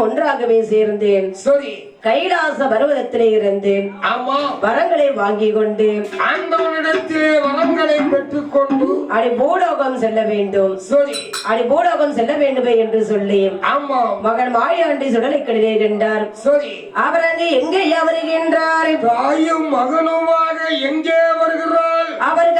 மகனும் ஒன்றாகவே சேர்ந்தேன். சரி. கைலாச பருவதத்திலே இருந்து ஆமா. வரங்களை வாங்கி கொண்டு. ஆண்டவனிடத்திலே வரங்களை பெற்றுக்கொண்டு. அடி பூலோகம் செல்ல வேண்டும். சரி. அடி பூலோகம் செல்ல வேண்டுமே என்று சொல்லி. ஆமா. மகன் மாயாண்டி சுடலை கடிலே கண்டார் சரி. அவர் அங்கே எங்கே வருகின்றார்? தாயும் மகனுமாக எங்கே வருகிறாள்? அவர்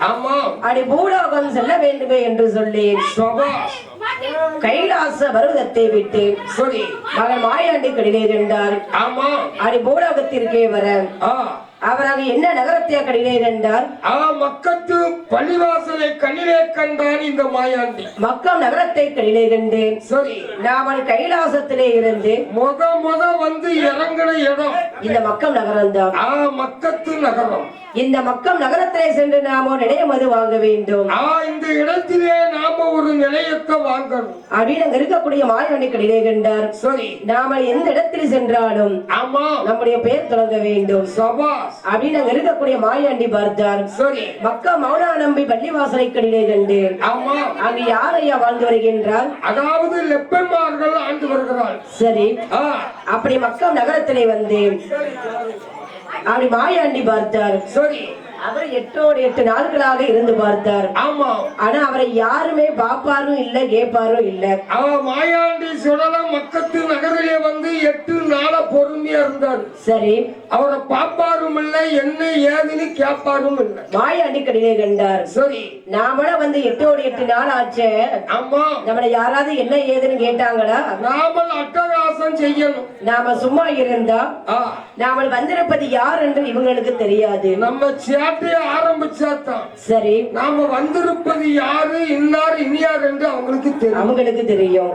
ஆமா. அடி பூலோகம் செல்ல வேண்டுமே என்று சொல்லி சபா. கைலாச பருவதத்தை விட்டு மகன் மாயாண்டி கடிலே கண்டார் ஆமா. அடி பூலோகத்திற்கே வர ஆ அவர் அங்கு என்ன நகரத்தை கடிலே கண்டார் ஆ மக்கத்து பள்ளிவாசலை கண்ணிலே கண்டான் இந்த மாயாண்டி. மக்கள் நகரத்தை கடிலே கண்டு சரி. நாமல் கைலாசத்திலே இருந்து முத முத வந்து இறங்கின இடம். இந்த மக்கள் நகரம்தான் ஆ மக்கத்து நகரம். இந்த மக்கள் நகரத்திலே சென்று நாம நிலையமது வாங்க வேண்டும். ஆ இந்த இடத்திலே நாம ஒரு நிலையத்தை வாங்கணும். அப்படின்னு அங்க இருக்கக்கூடிய மாயாண்டி கடிலே கண்டார் சரி. நாம எந்த இடத்தில் சென்றாலும் ஆமா. நம்முடைய பெயர் தொடங்க வேண்டும். சபாஸ் அப்படின்னு அங்க இருக்கக்கூடிய மாயாண்டி பார்த்தார். சரி. மக்கா மௌனா நம்பி பள்ளிவாசலை கடிலே கண்டு ஆமா. அங்கு யார் ஐயா வாழ்ந்து வருகின்றார்? அதாவது லெப்பன்மார்கள் ஆண்டு வருகிறாள் சரி. அப்படி மக்கள் நகரத்திலே வந்து அப்படி மாயாண்டி பார்த்தார். சரி. அவர் எட்டோடு எட்டு நாட்களாக இருந்து பார்த்தார். ஆமா. ஆனா அவரை யாருமே பாப்பாரும் இல்ல கேப்பாரும் இல்ல. அவ மாயாண்டி சுடலம் மக்கத்து நகரிலே வந்து எட்டு நாள பொறுமையா இருந்தார். சரி. அவரை பாப்பாரும் இல்ல என்ன ஏதுன்னு கேட்பாரும் இல்ல. மாயாண்டி கடிலே கண்டார். சரி. நாமள வந்து எட்டோடு எட்டு நாள் ஆச்சே. ஆமா. நம்மள யாராவது என்ன ஏதுன்னு கேட்டாங்களா? நாமல் அட்டகாசம் செய்யணும். நாம சும்மா இருந்தா? நாம வந்திருப்பது யார் என்று இவங்களுக்கு தெரியாது. நம்ம சேட்டைய ஆரம்பிச்சாதான் சரி. நாம வந்திருப்பது யாரு இன்னார் இனியார் என்று அவங்களுக்கு தெரியும். அவங்களுக்கு தெரியும்.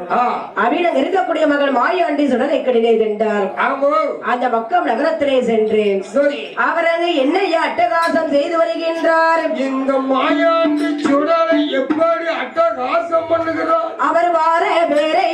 அங்க இருக்கக்கூடிய மகள் மாயாண்டி சுடலை கடிலே கண்டார் ஆமா. அந்த மக்கள் நகரத்திலே சென்று சரி. அவர் அங்கு என்னையா அட்டகாசம் செய்து வருகின்றார். இந்த மாயாண்டி சுடலை எப்படி அட்டகாசம் பண்ணுகிறார்? அவர் வார பேரை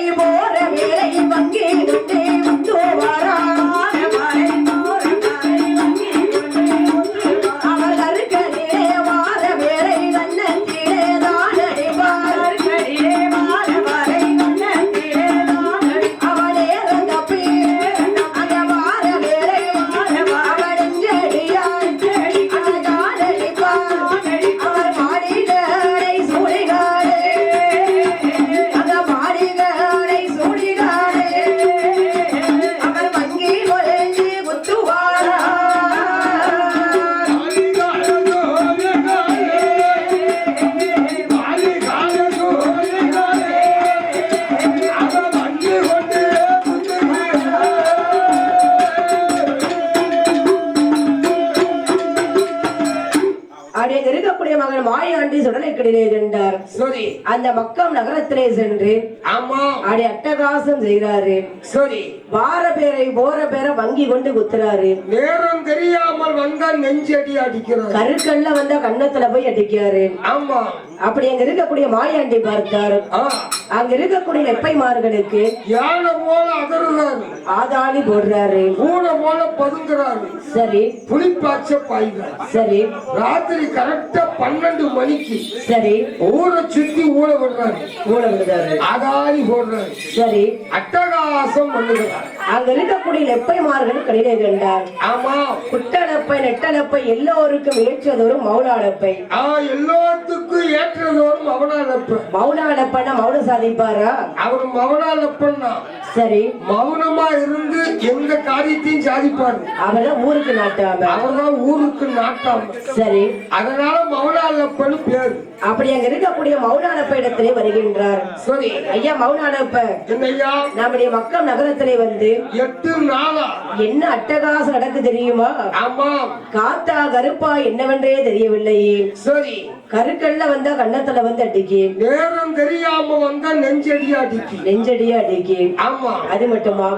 அந்த மக்கம் நகரத்திலே சென்று ஆமா. அடி அட்டகாசம் செய்கிறாரு. சரி. வார பேரை போற பேரை வங்கி கொண்டு குத்துறாரு. நேரம் தெரியாமல் வந்தா நெஞ்சடி அடிக்கிறார். கருக்கல்ல வந்தா கண்ணத்துல போய் அடிக்காரு ஆமா. அப்படி அங்க இருக்கக்கூடிய மாயாண்டி பார்த்தார். அங்க இருக்கக்கூடிய வெப்பைமார்களுக்கு யானை போல அதறுறாரு ஆதாளி போடுறாரு. பூனை போல பதுங்குறாரு. சரி. புலிப்பாச்ச பாய்கிறார் சரி. ராத்திரி கரெக்டா பன்னெண்டு மணிக்கு சரி. ஊரை சுத்தி ஊழ விடுறாரு. மூளை விடுறாரு. அகாலி போடுறாரு. சரி. அட்டகாசம் பண்ணுகிறார். அங்க இருக்கக்கூடிய லெப்பைமார்கள் கடிதை கண்டார் ஆமா. குட்டளப்பை நெட்டளப்பை எல்லோருக்கும் ஏற்றதொரு மௌலாளப்பை. ஆ எல்லாத்துக்கும் ஏற்றதோறும் மவனாலப்ப மௌலாளப்பன்னா மௌன சாதிப்பாரா? அவர் மவனாலப்பன்னா சரி. மௌனமா இருந்து எந்த காரியத்தையும் சாதிப்பாரு. அவெல்லாம் ஊருக்கு நாட்டாம. அவர்தான் ஊருக்கு நாட்டாம. சரி. அதனால மவனாலப்பன்னு பேரு. அப்படி அங்க இருக்கக்கூடிய மௌலாளப்ப இடத்திலே வருகின்றார். சரி. ஐயா மௌலாளப்ப என்னய்யா? நம்முடைய மக்கள் நகரத்திலே வந்து எட்டு நாளா? என்ன அட்டகாசம் நடக்கு தெரியுமா? ஆமா காத்தா கருப்பா என்னவென்றே தெரியவில்லையே. சரி. கருக்கல்ல வந்தா கண்ணத்துல வந்து அடிக்கி நேரம் தெரியாம வந்தா நெஞ்சடி அடிக்கு. நெஞ்சடியா அடிக்கி ஆமா. அது மட்டுமா?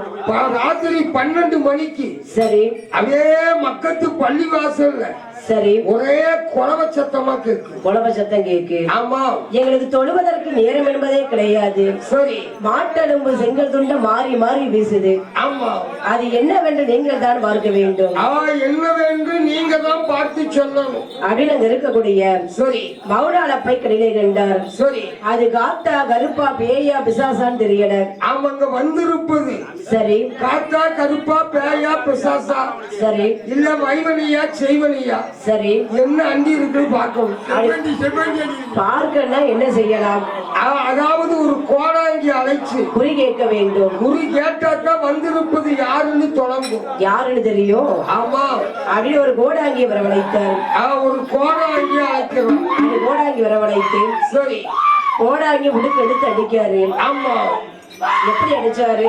ராத்திரி பன்னெண்டு மணிக்கு சரி. அப்படியே மக்கத்து பள்ளி வாசல்ல சரி. ஒரே குழவ சத்தமா கேக்கு. குழவ சத்தம் கேக்கு. ஆமா. எங்களுக்கு தொழுவதற்கு நேரம் என்பதே கிடையாது. சரி. மாட்டெலும்பு செங்கல் துண்ட மாறி மாறி வீசுது. ஆமா. அது என்னவென்று நீங்கள் தான் பார்க்க வேண்டும். என்னவென்று நீங்க தான் பார்த்து சொல்லணும். அப்படின்னு அங்க இருக்கக்கூடிய சரி. மௌனாளப்பை கடிலை கண்டார். சரி. அது காத்தா கருப்பா பேயா பிசாசான்னு தெரியல அவங்க வந்திருப்பது. சரி. காத்தா கருப்பா பேயா பிசாசா. சரி. இல்ல வைவனியா செய்வனியா? சரி. என்ன அண்டி இருக்குன்னு பார்க்கணும். பார்க்கன்னா என்ன செய்யலாம்? அதாவது ஒரு கோடாங்கி அழைச்சு குறி கேட்க வேண்டும். குறி கேட்டாக்கா வந்திருப்பது யாருன்னு தொடங்கும். யாருன்னு தெரியும்? ஆமா. அப்படின்னு ஒரு கோடாங்கி வரவழைத்தார். ஒரு கோடாங்கி அழைக்கிறோம். கோடாங்கி வரவழைத்து சரி. கோடாங்கி உடுக்கு எடுத்து அடிக்காரு. ஆமா. எப்படி அடிச்சாரு?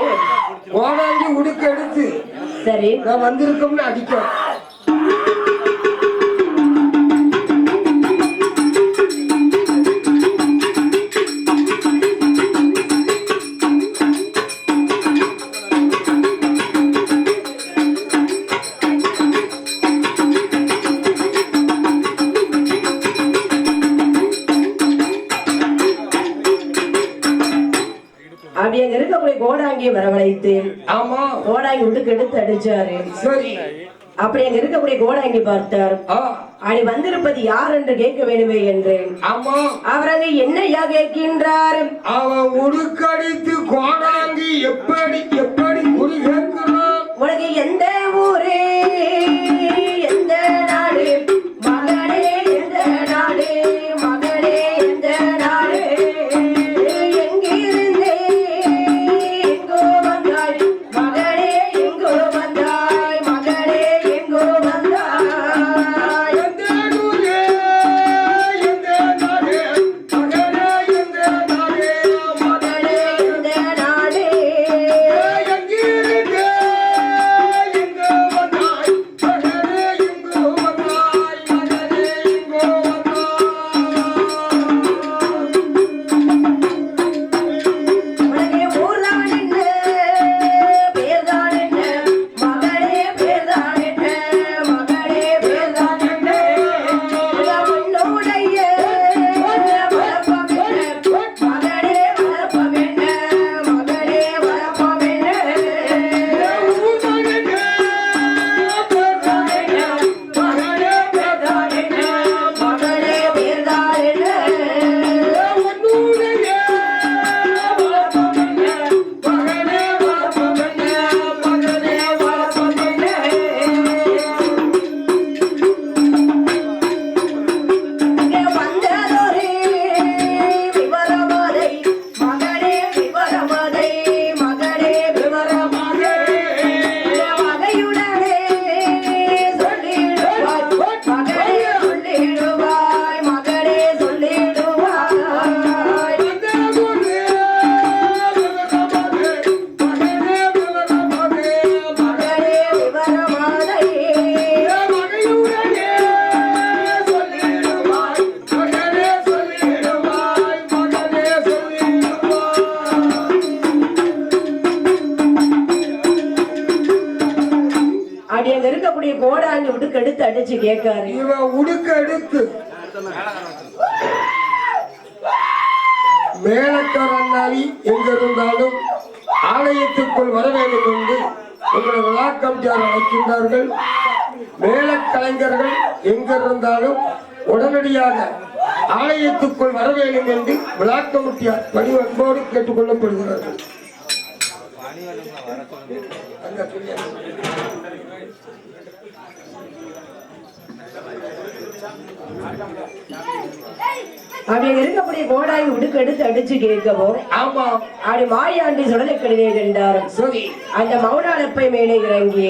கோடாங்கி உடுக்க எடுத்து சரி. நான் வந்திருக்கோம்னு அடிக்கிறோம் இருக்கக்கூடிய கோடாங்கியை வரவழைத்து ஆமா. கோடாங்கி உடுக்கு எடுத்து அடிச்சாரு. சரி. அப்படி அங்க இருக்கக்கூடிய கோடாங்கி பார்த்தார். அப்படி வந்திருப்பது யார் என்று கேட்க வேண்டுமே என்று ஆமா. அவர் அங்க என்னையா கேட்கின்றார்? அவன் உடுக்கடித்து கோடாங்கி எப்படி எப்படி உனக்கு எந்த ஊரு? எடுத்து. மேலக்காரன்னாவி எங்க இருந்தாலும் ஆலயத்துக்குள் வர வேண்டும் என்று உங்களை விழா அழைக்கின்றார்கள். மேலக்கலைஞர்கள் எங்க இருந்தாலும் உடனடியாக ஆலயத்துக்குள் வர வேண்டும் என்று விழா கமிட்டியார் பணிவன்போடு கேட்டுக்கொள்ளப்படுகிறார்கள் அங்க Gracias. அப்படி இருக்கக்கூடிய கோடாய் உடுக்கு எடுத்து அடிச்சு கேட்கவும் ஆமா. அப்படி மாயாண்டி சுடலை கடிதே கண்டார் சரி. அந்த மௌனாலப்பை மேலே இறங்கி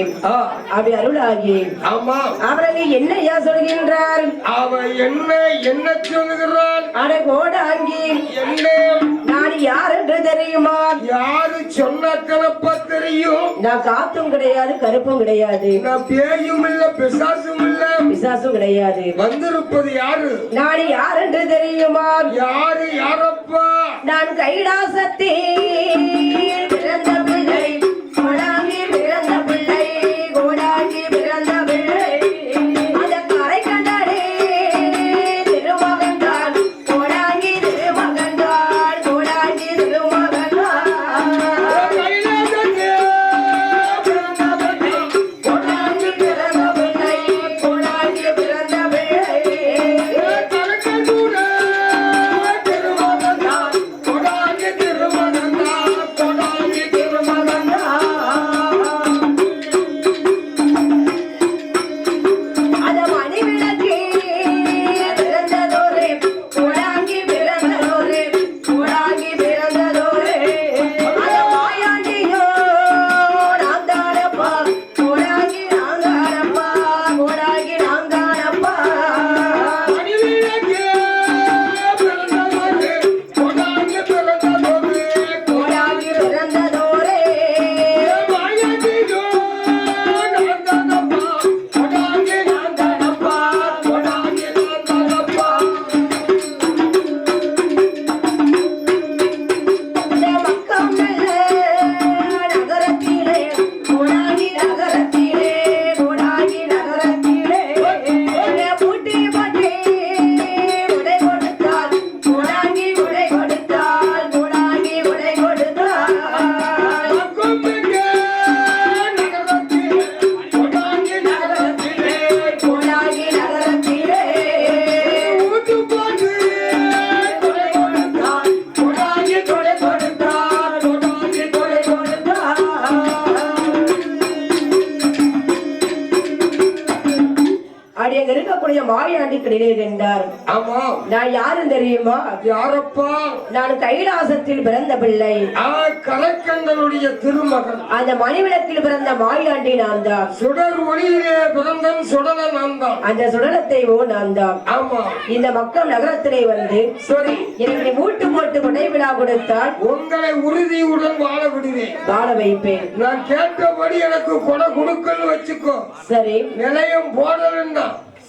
அப்படி அருளாகி ஆமா. அவரது என்னையா சொல்கின்றார்? அவன் என்ன என்ன சொல்லுகிறான் அட கோடாங்கி. என்ன நான் யார் என்று தெரியுமா? யாரு சொன்ன கலப்பா தெரியும்? நான் காத்தும் கிடையாது கருப்பும் கிடையாது. நான் பேயும் இல்ல பிசாசும் இல்ல. பிசாசும் கிடையாது. வந்திருப்பது யாரு? நான் யார் என்று தெரியுமா? யாரு யாரப்பா? நான் கைலாசத்தில் பிறந்த கிடையே என்றார் ஆமா நான் யாரும் தெரியுமா? யாரப்பா? நான் கைலாசத்தில் பிறந்த பிள்ளை. ஆ கலைக்கண்டனுடைய திருமகன். அந்த மணிவிளக்கில் பிறந்த மாயாண்டி நான் தான் சுடர் ஒளியிலே பிறந்தன் சுடல நான் தான் அந்த சுடலத்தை ஓ நான் தான் ஆமா இந்த மக்கள் நகரத்திலே வந்து சரி. எனக்கு மூட்டு போட்டு கொடை விழா கொடுத்தால் உங்களை உறுதியுடன் வாழ விடுவேன். வாழ வைப்பேன். நான் கேட்டபடி எனக்கு கொடை கொடுக்கன்னு வச்சுக்கோ. சரி. நிலையம் போடலன்னா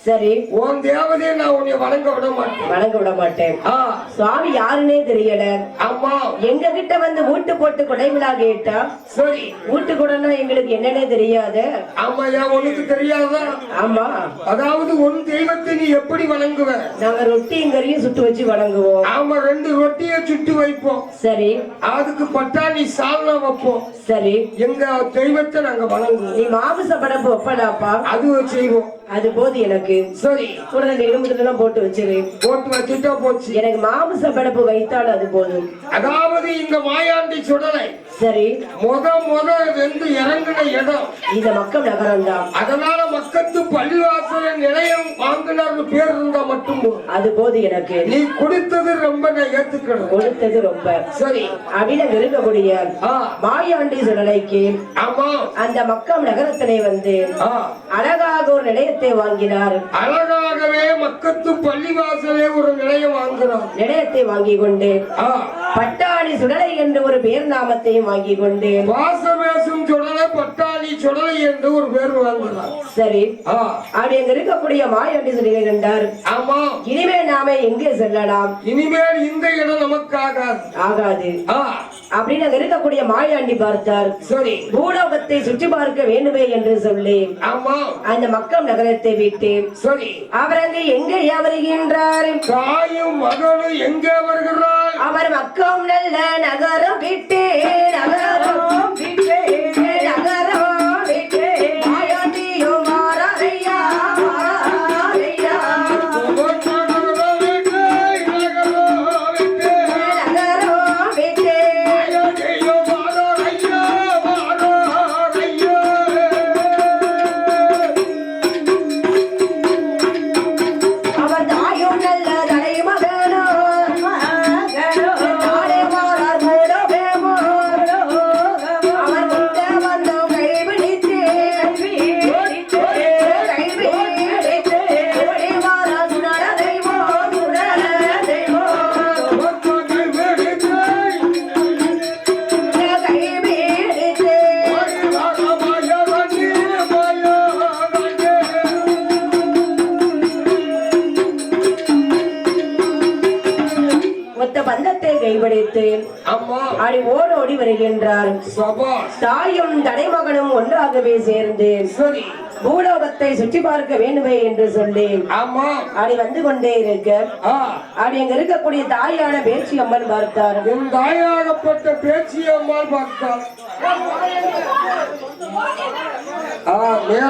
சரி. உன் தேவதையை நான் உன்னை வணங்க விட மாட்டேன். வணங்க விட மாட்டேன். ஆ. சுவாமி யாருன்னே தெரியல. ஆமா எங்க கிட்ட வந்து வீட்டு போட்டு கொடை விழா கேட்டா சரி. வீட்டு கூடனா எங்களுக்கு என்னன்னே தெரியாது. ஆமா ஏன் உனக்கு தெரியாதா? ஆமா. அதாவது உன் தெய்வத்தை நீ எப்படி வணங்குவ? நாங்க ரொட்டியும் கறியும் சுட்டு வச்சு வணங்குவோம். ஆமா ரெண்டு ரொட்டியை சுட்டு வைப்போம். சரி. அதுக்கு பட்டாணி சால்னா வைப்போம். சரி. எங்க தெய்வத்தை நாங்க வணங்குவோம். நீ மாமிச படப்பு ஒப்படாப்பா அது செய்வோம். அது போது எனக்கு. சரி. கூட எலும்புலாம் போட்டு வச்சிரு. போட்டு வச்சுட்டா போச்சு. எனக்கு மாமிச படப்பு வைத்தால் அது போதும். அதாவது இந்த மாயாண்டி சுடலை. சரி. முத முத வெந்து இறங்கின இடம். இந்த மக்கள் நகரம் தான். அதனால மக்கத்து பள்ளிவாசல நிலையம் வாங்கினார்னு பேர் இருந்தா மட்டும். அது போது எனக்கு. நீ கொடுத்தது ரொம்ப நான் ஏத்துக்கணும். கொடுத்தது ரொம்ப. சரி. அப்படின்னு இருக்கக்கூடிய ஆ. மாயாண்டி சுடலைக்கு ஆமா. அந்த மக்கள் நகரத்திலே வந்து ஆ. அழகாக ஒரு நிலையத்தை வாங்கினார். அழகாகவே மக்கத்து பள்ளிவாசலே ஒரு நிலையம் வாங்குறோம். நிலையத்தை வாங்கி கொண்டு பட்டாணி சுடலை என்று ஒரு பேர் நாமத்தையும் வாங்கி கொண்டேன். வாசமேசும் சுடலை பட்டாணி சுடலை என்று ஒரு பேர் சரி. அப்படி அங்க இருக்கக்கூடிய மாயாண்டி சுடலை கண்டார் ஆமா. இனிமே நாம எங்கே செல்லலாம்? இனிமேல் இந்த இடம் நமக்கு ஆகாது. ஆகாது அப்படின்னு அங்க இருக்கக்கூடிய மாயாண்டி பார்த்தார். சரி. பூலோகத்தை சுற்றி பார்க்க வேண்டுமே என்று சொல்லி ஆமா. அந்த மக்கள் நகரத்தை விட்டு சரி. அவர் அங்கு எங்கே வருகின்றார் தாயும் மகளும் எங்கே வருகிறாள் அவர் மக்கம் நல்ல நகரம் விட்டு நகரம் விட்டு கைபிடித்து அடி ஓடோடி வருகின்றார். சபாஷ். தாயும் தடைமகனும் ஒன்றாகவே சேர்ந்து சரி. பூலோகத்தை சுற்றி பார்க்க வேண்டுமே என்று சொல்லி அடி வந்து கொண்டே இருக்க. அப்படி அங்க இருக்கக்கூடிய தாயான பேச்சு அம்மன் பார்த்தார். தாயாகப்பட்ட பேச்சி அம்மாள் நேர